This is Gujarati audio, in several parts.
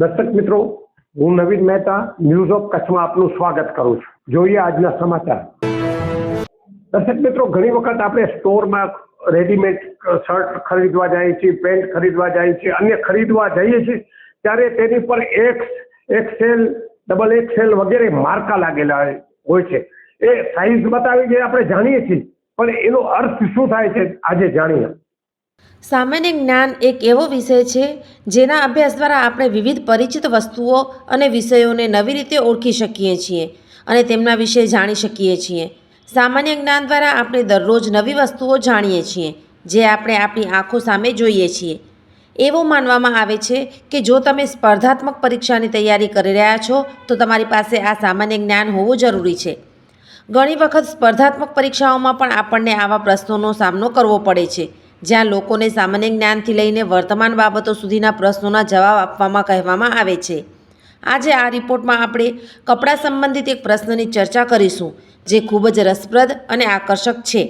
દર્શક મિત્રો, હું નવીન મહેતા ન્યૂઝ ઓફ કચ્છમાં આપનું સ્વાગત કરું છું. જોઈએ આજના સમાચાર. દર્શક મિત્રો, ઘણી વખત આપણે સ્ટોરમાં રેડીમેડ શર્ટ ખરીદવા જઈએ છીએ પેન્ટ ખરીદવા જઈએ છીએ, અન્ય ખરીદવા જઈએ છીએ, ત્યારે તેની પર એક્સ એક્સેલ ડબલ એક્સેલ વગેરે માર્કા લાગેલા હોય છે. એ સાઈઝ બતાવી જે આપણે જાણીએ છીએ, પણ એનો અર્થ શું થાય છે, આજે જાણીએ. સામાન્ય જ્ઞાન એક એવો વિષય છે જેના અભ્યાસ દ્વારા આપણે વિવિધ પરિચિત વસ્તુઓ અને વિષયોને નવી રીતે ઓળખી શકીએ છીએ અને તેમના વિશે જાણી શકીએ છીએ. સામાન્ય જ્ઞાન દ્વારા આપણે દરરોજ નવી વસ્તુઓ જાણીએ છીએ, જે આપણે આપણી આંખો સામે જોઈએ છીએ. એવું માનવામાં આવે છે કે જો તમે સ્પર્ધાત્મક પરીક્ષાની તૈયારી કરી રહ્યા છો, તો તમારી પાસે આ સામાન્ય જ્ઞાન હોવું જરૂરી છે. ઘણી વખત સ્પર્ધાત્મક પરીક્ષાઓમાં પણ આપણને આવા પ્રશ્નોનો સામનો કરવો પડે છે. જ્યાં લોકોને સામાન્ય જ્ઞાનથી લઈને વર્તમાન બાબતો સુધીના પ્રશ્નોના જવાબ આપવામાં કહેવામાં આવે છે. આજે આ રિપોર્ટમાં આપણે કપડાં સંબંધિત એક પ્રશ્નની ચર્ચા કરીશું, જે ખૂબ જ રસપ્રદ અને આકર્ષક છે.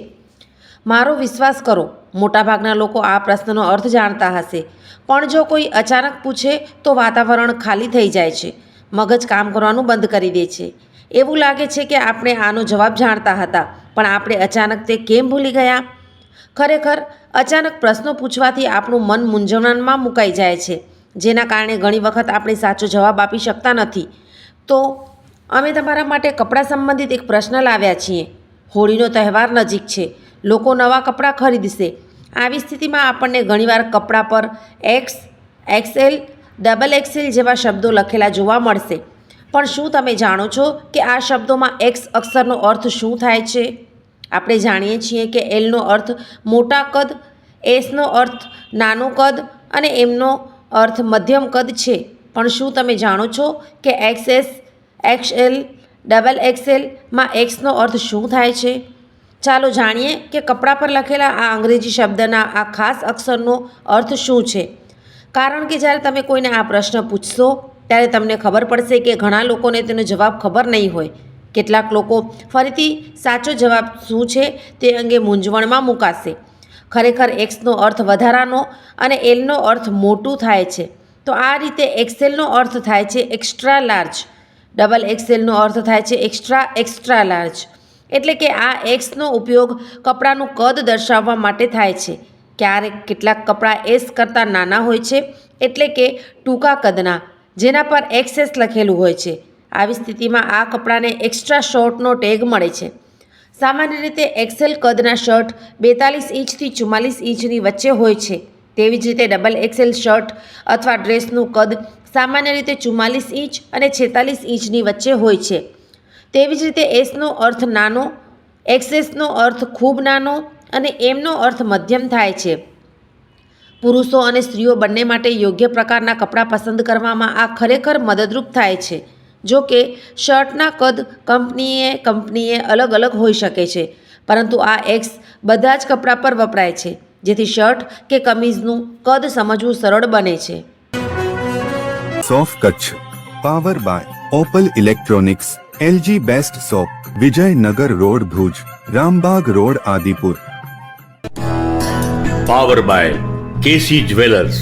મારો વિશ્વાસ કરો, મોટાભાગના લોકો આ પ્રશ્નનો અર્થ જાણતા હશે, પણ જો કોઈ અચાનક પૂછે તો વાતાવરણ ખાલી થઈ જાય છે, મગજ કામ કરવાનું બંધ કરી દે છે. એવું લાગે છે કે આપણે આનો જવાબ જાણતા હતા, પણ આપણે અચાનક તે કેમ ભૂલી ગયા? ખરેખર અચાનક પ્રશ્નો પૂછવાથી આપણું મન મૂંઝવણમાં મુકાઈ જાય છે. જેના કારણે ઘણી વખત આપણે સાચો જવાબ આપી શકતા નથી. તો અમે તમારા માટે કપડાં સંબંધિત એક પ્રશ્ન લાવ્યા છીએ. હોળીનો તહેવાર નજીક છે. લોકો નવા કપડાં ખરીદશે. આવી સ્થિતિમાં આપણને ઘણીવાર કપડાં પર એક્સ, એક્સએલ, ડબલ એક્સએલ જેવા શબ્દો લખેલા જોવા મળશે. પણ શું તમે જાણો છો કે આ શબ્દોમાં એક્સ અક્ષરનો અર્થ શું થાય છે? આપણે જાણીએ છીએ કે એલનો અર્થ મોટા કદ એસનો અર્થ નાનું કદ અને એમનો અર્થ મધ્યમ કદ છે. પણ શું તમે જાણો છો કે એક્સએસ એક્સએલ ડબલ એક્સએલમાં એક્સનો અર્થ શું થાય છે? ચાલો જાણીએ કે કપડાં પર લખેલા આ અંગ્રેજી શબ્દના આ ખાસ અક્ષરનો અર્થ શું છે. કારણ કે જ્યારે તમે કોઈને આ પ્રશ્ન પૂછશો, ત્યારે તમને ખબર પડશે કે ઘણા લોકોને તેનો જવાબ ખબર નહીં હોય. કેટલાક લોકો ફરીથી સાચો જવાબ શું છે તે અંગે મૂંઝવણમાં મુકાશે. ખરેખર એક્સનો અર્થ વધારાનો અને એલનો અર્થ મોટું થાય છે. તો આ રીતે એક્સેલનો અર્થ થાય છે એક્સ્ટ્રા લાર્જ ડબલ એક્સેલનો અર્થ થાય છે એક્સ્ટ્રા એક્સ્ટ્રા લાર્જ એટલે કે આ એક્સનો ઉપયોગ કપડાનું કદ દર્શાવવા માટે થાય છે. ક્યારેક કેટલાક કપડાં એસ કરતાં નાના હોય છે. એટલે કે ટૂંકા કદના, જેના પર એક્સેસ લખેલું હોય છે. આવી સ્થિતિમાં આ કપડાને એક્સ્ટ્રા શોર્ટનો ટેગ મળે છે. સામાન્ય રીતે એક્સેલ કદના શર્ટ બેતાલીસ ઇંચથી ચુમ્માલીસ ઇંચની વચ્ચે હોય છે. તેવી જ રીતે ડબલ એક્સેલ શર્ટ અથવા ડ્રેસનું કદ સામાન્ય રીતે ચુમ્માલીસ ઇંચ અને છેતાલીસ ઇંચની વચ્ચે હોય છે. તેવી જ રીતે એસનો અર્થ નાનો એક્સેસનો અર્થ ખૂબ નાનો અને એમનો અર્થ મધ્યમ થાય છે. પુરુષો અને સ્ત્રીઓ બંને માટે યોગ્ય પ્રકારના કપડાં પસંદ કરવામાં આ ખરેખર મદદરૂપ થાય છે. જો કે શર્ટના કદ કંપનીએ કંપનીએ અલગ અલગ હોઈ શકે છે પરંતુ આ એક્સ બધા જ કપડાં પર વપરાય છે જેથી શર્ટ કે કમીઝનું કદ સમજવું સરળ બને છે. સોફ Kutch power by Opal electronics LG best shop Vijaynagar road Bhuj Rambag road Adipur. Power by KC jewellers.